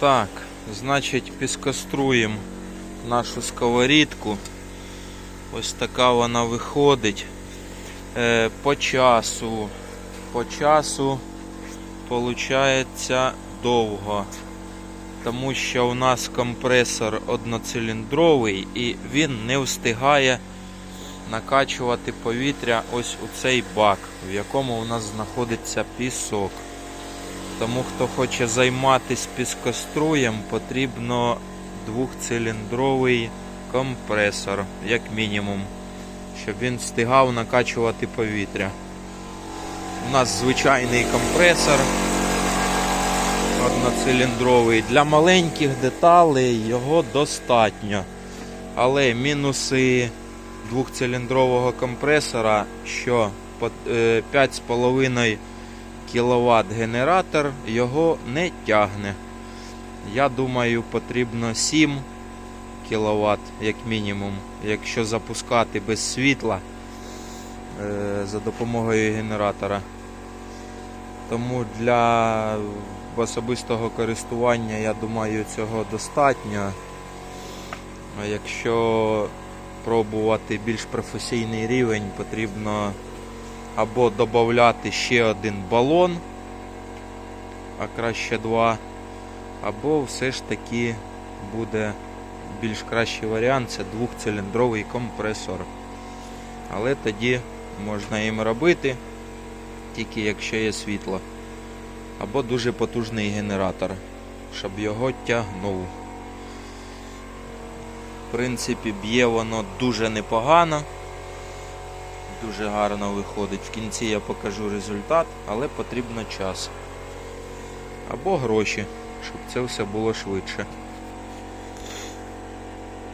Так, значить, піскоструємо нашу сковорідку. Ось така вона виходить. Е, по часу. По часу получається довго. Тому що у нас компресор одноциліндровий і він не встигає накачувати повітря ось у цей бак, в якому у нас знаходиться пісок. Тому хто хоче займатися піскоструєм, потрібно двохциліндровий компресор, як мінімум, щоб він встигав накачувати повітря. У нас звичайний компресор одноциліндровий. Для маленьких деталей його достатньо. Але мінуси двохциліндрового компресора, що по- е, 5,5 кВт генератор його не тягне. Я думаю, потрібно 7 кВт як мінімум, якщо запускати без світла е, за допомогою генератора. Тому для особистого користування, я думаю, цього достатньо. А якщо пробувати більш професійний рівень, потрібно або додати ще один балон, а краще два, або все ж таки буде більш кращий варіант це двохциліндровий компресор. Але тоді можна їм робити, тільки якщо є світло. Або дуже потужний генератор, щоб його тягнув. В принципі, б'є воно дуже непогано. Дуже гарно виходить. В кінці я покажу результат, але потрібно час. Або гроші, щоб це все було швидше.